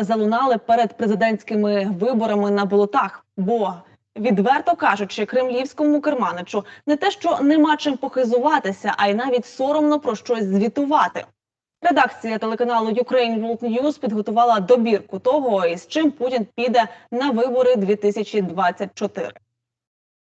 залунали перед президентськими виборами на болотах. Бо відверто кажучи, кремлівському керманичу не те, що нема чим похизуватися, а й навіть соромно про щось звітувати. Редакція телеканалу Ukraine World News підготувала добірку того, із чим Путін піде на вибори 2024.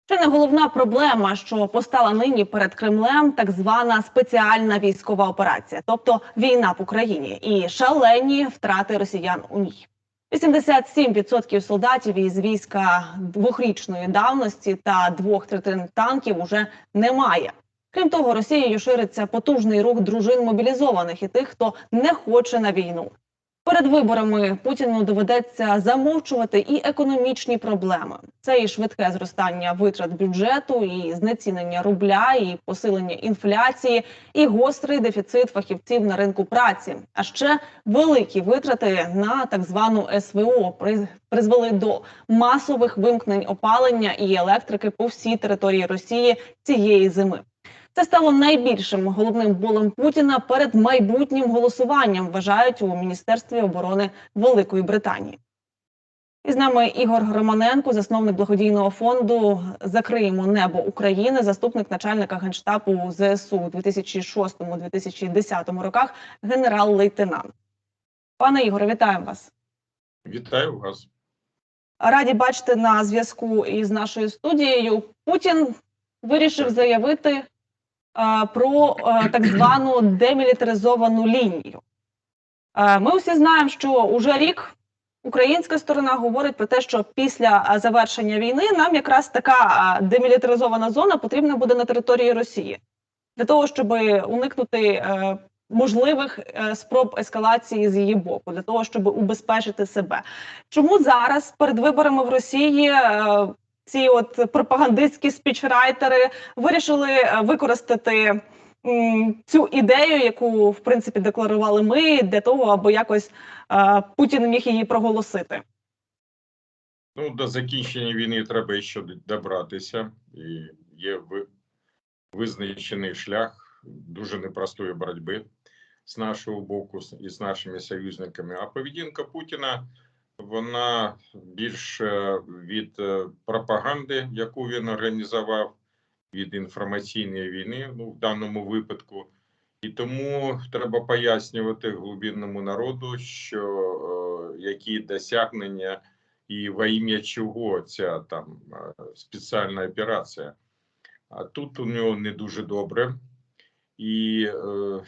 Чи не головна проблема, що постала нині перед Кремлем, так звана спеціальна військова операція, тобто війна в Україні і шалені втрати росіян у ній. 87% солдатів із війська двохрічної давності та двох третин танків уже немає. Крім того, Росією шириться потужний рух дружин мобілізованих і тих, хто не хоче на війну. Перед виборами Путіну доведеться замовчувати і економічні проблеми. Це і швидке зростання витрат бюджету, і знецінення рубля, і посилення інфляції, і гострий дефіцит фахівців на ринку праці. А ще великі витрати на так звану СВО при- призвели до масових вимкнень опалення і електрики по всій території Росії цієї зими. Це стало найбільшим головним болем Путіна перед майбутнім голосуванням, вважають у Міністерстві оборони Великої Британії. І з нами Ігор Романенко, засновник благодійного фонду Закриємо небо України, заступник начальника генштабу ЗСУ у 2006-2010 роках, генерал-лейтенант. Пане Ігоре, вітаю вас. Вітаю вас. Раді бачити на зв'язку із нашою студією. Путін вирішив заявити про е, так звану демілітаризовану лінію. Е, ми всі знаємо, що уже рік українська сторона говорить про те, що після е, завершення війни нам якраз така е, демілітаризована зона потрібна буде на території Росії для того, щоб уникнути е, можливих е, спроб ескалації з її боку, для того, щоб убезпечити себе. Чому зараз перед виборами в Росії е, ці от пропагандистські спічрайтери вирішили е, використати цю ідею, яку в принципі декларували ми, для того, аби якось е, Путін міг її проголосити? Ну, до закінчення війни треба ще добратися, і є ви- визначений шлях дуже непростої боротьби з нашого боку і з нашими союзниками. А поведінка Путіна вона більше від е, пропаганди, яку він організував, від інформаційної війни, ну в даному випадку. І тому треба пояснювати глибинному народу, що е, які досягнення і во ім'я чого ця там е, спеціальна операція. А тут у нього не дуже добре, і е,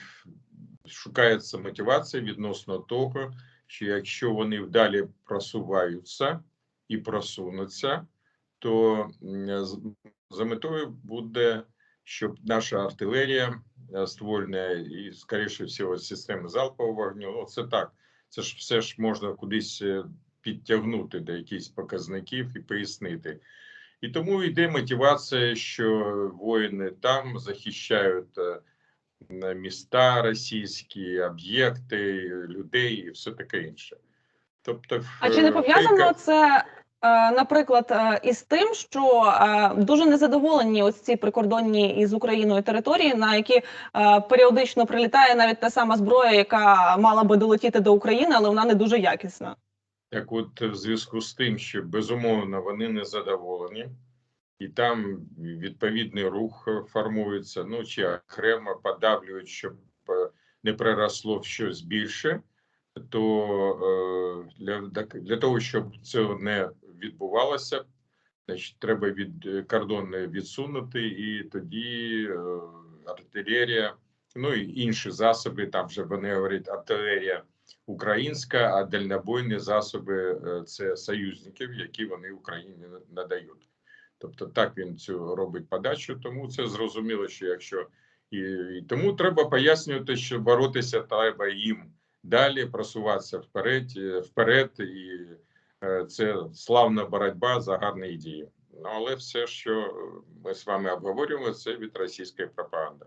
шукається мотивація відносно того, що якщо вони вдалі просуваються і просунуться, то за метою буде, щоб наша артилерія е, ствольна і, скоріше всього, системи залпового вогню. Ну, це так. Це ж все ж можна кудись е, підтягнути до якихось показників і пояснити. І тому йде мотивація, що воїни там захищають е, міста російські, об'єкти, людей і все таке інше. Тобто, А чи не е, пов'язано фейка- це, е, наприклад, е, із тим, що дуже незадоволені ось ці прикордонні із Україною території, на які періодично прилітає навіть та сама зброя, яка мала би долетіти до України, але вона не дуже якісна? Так, от в зв'язку з тим, що безумовно вони не задоволені, і там відповідний рух е, формується, ну чи окремо подавлюють, щоб е, не проросло в щось більше, то е, для, для того, щоб це не відбувалося, значить, треба від кордони відсунути, і тоді артилерія, ну і інші засоби, там вже вони говорять артилерія українська, а дальнобойні засоби це союзників, які вони Україні надають. Тобто так він цю робить подачу, тому це зрозуміло, що якщо і, і тому треба пояснювати, що боротися треба їм далі, просуватися вперед, е, вперед, і е, це славна боротьба за гарні ідеї. Ну але все, що ми з вами обговорюємо, це від російської пропаганди.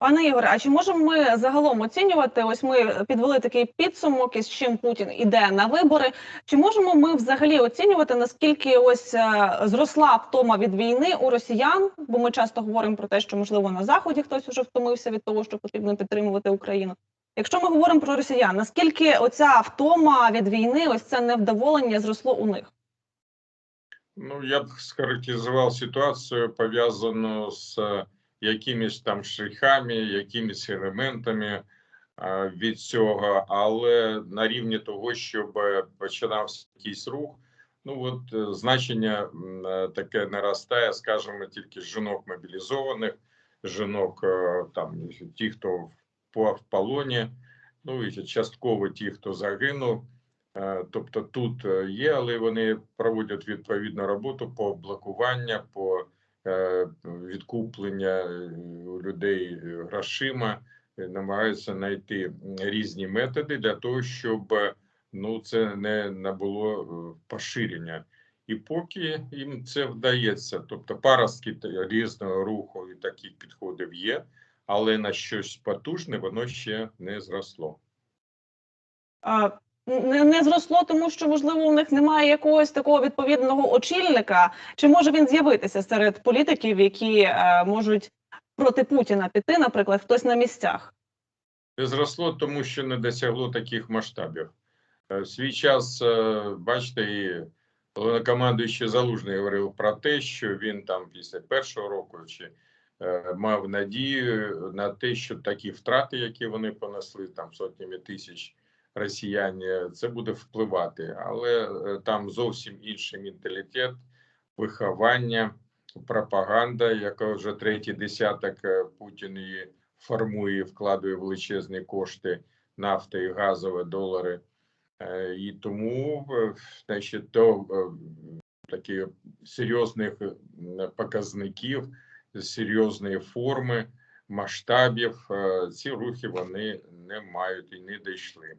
Пане Ігоре, а чи можемо ми загалом оцінювати? Ось ми підвели такий підсумок, із чим Путін іде на вибори. Чи можемо ми взагалі оцінювати наскільки ось е, зросла втома від війни у росіян? Бо ми часто говоримо про те, що можливо на заході хтось уже втомився від того, що потрібно підтримувати Україну. Якщо ми говоримо про росіян, наскільки оця втома від війни, ось це невдоволення зросло у них? Ну, я б схарактеризував ситуацію пов'язану з е, якимись там штрихами, якимись елементами е, від цього, але на рівні того, щоб е, починався якийсь рух, ну от е, значення таке наростає, скажімо, тільки жінок мобілізованих, жінок там ті, хто в полоні, ну і частково ті, хто загинув. Тобто тут є, але вони проводять відповідну роботу по блокування, по відкуплення е, людей е, грошима, е, намагаються знайти різні методи для того, щоб е, ну це не набуло е, поширення. І поки їм це вдається, тобто паростки різного руху і таких підходів є, але на щось потужне воно ще не зросло. А, Не, не зросло, тому що можливо у них немає якогось такого відповідного очільника, чи може він з'явитися серед політиків, які е, можуть проти Путіна піти, наприклад, хтось на місцях. Не зросло, тому що не досягло таких масштабів. Е, В свій час, е, бачите, і головнокомандуючий Залужний говорив про те, що він там після першого року чи е, мав надію на те, що такі втрати, які вони понесли, там сотнями тисяч росіян, е, це буде впливати. Але е, там зовсім інший менталітет, виховання, пропаганда, яка вже третій десяток е, Путін її формує, вкладує величезні кошти нафти і газові долари. Е, І тому, значить, до таких серйозних показників, серйозної форми, масштабів ці рухи вони не мають і не дійшли.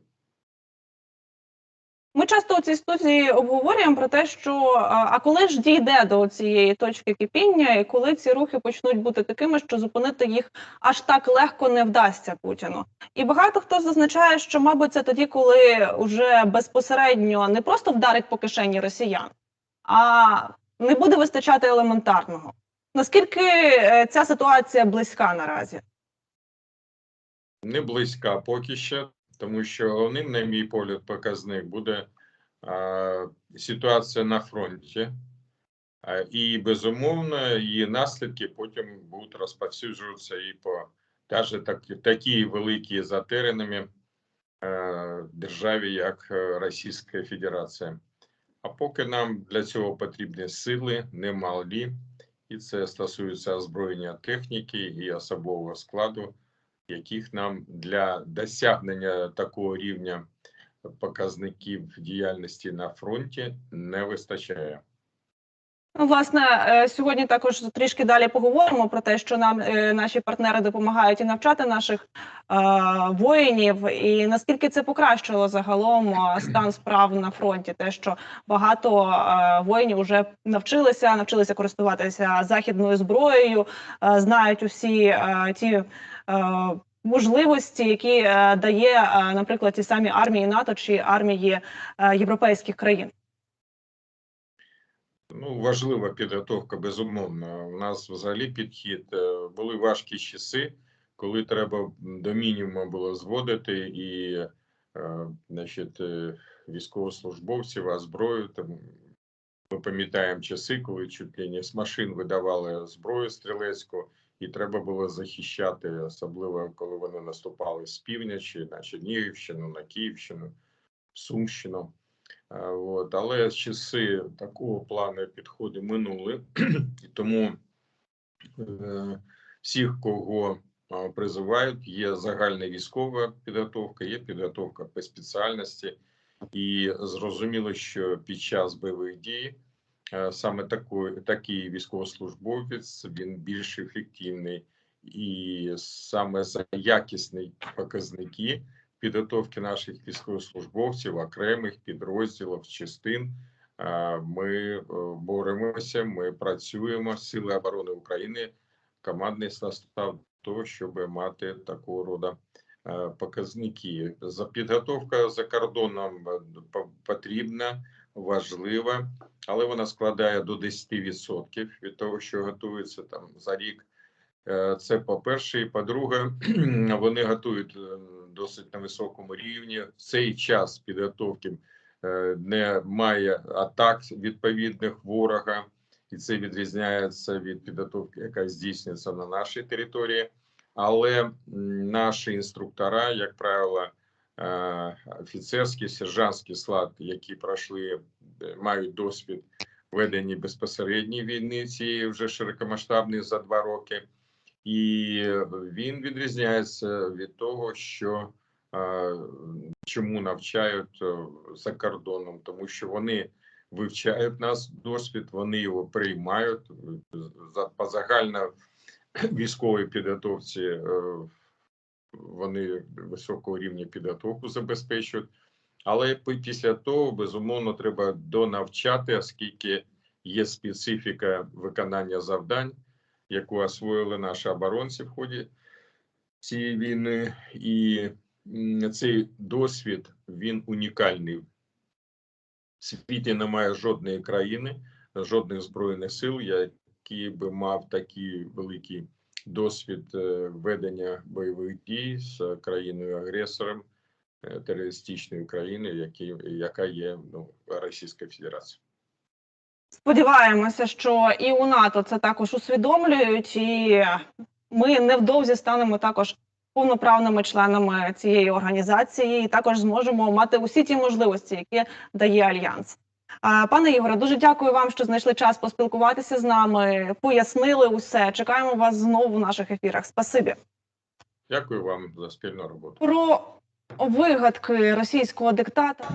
Ми часто у цій студії обговорюємо про те, що а, коли ж дійде до цієї точки кипіння, і коли ці рухи почнуть бути такими, що зупинити їх аж так легко не вдасться Путіну. І багато хто зазначає, що, мабуть, це тоді, коли вже безпосередньо не просто вдарить по кишені росіян, а не буде вистачати елементарного. Наскільки е, ця ситуація близька наразі? Не близька поки що, тому що головним, на мій погляд, показник буде а, ситуація на фронті. А, І безумовно, її наслідки потім будуть розповсюджуватися і по навіть так, такій великій за теренами е, державі, як Російська Федерація. А поки нам для цього потрібні сили немалі, і це стосується озброєння техніки і особового складу, яких нам для досягнення такого рівня показників діяльності на фронті не вистачає. Ну, власне, е, сьогодні також трішки далі поговоримо про те, що нам е, наші партнери допомагають і навчати наших е, воїнів, і наскільки це покращило загалом е, стан справ на фронті. Те, що багато е, воїнів вже навчилися, навчилися користуватися західною зброєю, е, знають усі е, ті. Е, Можливості, які е, дає, е, наприклад, ті самі армії НАТО чи армії європейських країн. Ну, важлива підготовка, безумовно. У нас взагалі підхід були важкі часи, коли треба до мінімуму було зводити і значить, військовослужбовців, а зброю. Ми пам'ятаємо часи, коли чуть ли не з машин видавали зброю стрілецьку, і треба було захищати, особливо коли вони наступали з півночі на Чернігівщину, на Київщину, Сумщину. Е, От, але часи такого плану підходу минули, і тому е, всіх, кого е, призивають, є загальна військова підготовка, є підготовка по спеціальності, і зрозуміло, що під час бойових дій саме такий, такий військовослужбовець він більш ефективний, і саме за якісні показники підготовки наших військовослужбовців, окремих підрозділів, частин. е, Ми е, боремося, ми працюємо. Сили оборони України, командний состав того, щоб мати такого роду е, показники. За підготовка за кордоном е, потрібна, важлива, але вона складає до 10% від того, що готується там за рік. Е, Це по-перше, і по-друге, вони готують е, досить на високому рівні. Цей час підготовки е, немає атак відповідних ворога, і це відрізняється від підготовки, яка здійснюється на нашій території. Але наші інструктора, як правило, офіцерський, сержантський склад, які пройшли, е, мають досвід ведення безпосередньої війни цієї вже широкомасштабної за два роки, і він відрізняється від того, що е, чому навчають е, за кордоном, тому що вони вивчають нас досвід, вони його приймають по загально військовій підготовці. Вони високого рівня підготовку забезпечують, але після того безумовно треба донавчати, оскільки є специфіка виконання завдань, яку освоїли наші оборонці в ході цієї війни, і цей досвід він унікальний. В світі немає жодної країни, жодних збройних сил, які би мав такий великий досвід е, ведення бойових дій з країною-агресором е, терористичною країною, які, яка є ну, Російська Федерація. Сподіваємося, що і у НАТО це також усвідомлюють, і ми невдовзі станемо також повноправними членами цієї організації, і також зможемо мати усі ті можливості, які дає альянс. Пане Ігоре, дуже дякую вам, що знайшли час поспілкуватися з нами, пояснили усе. Чекаємо вас знову в наших ефірах. Спасибі. Дякую вам за спільну роботу. Про вигадки російського диктатора.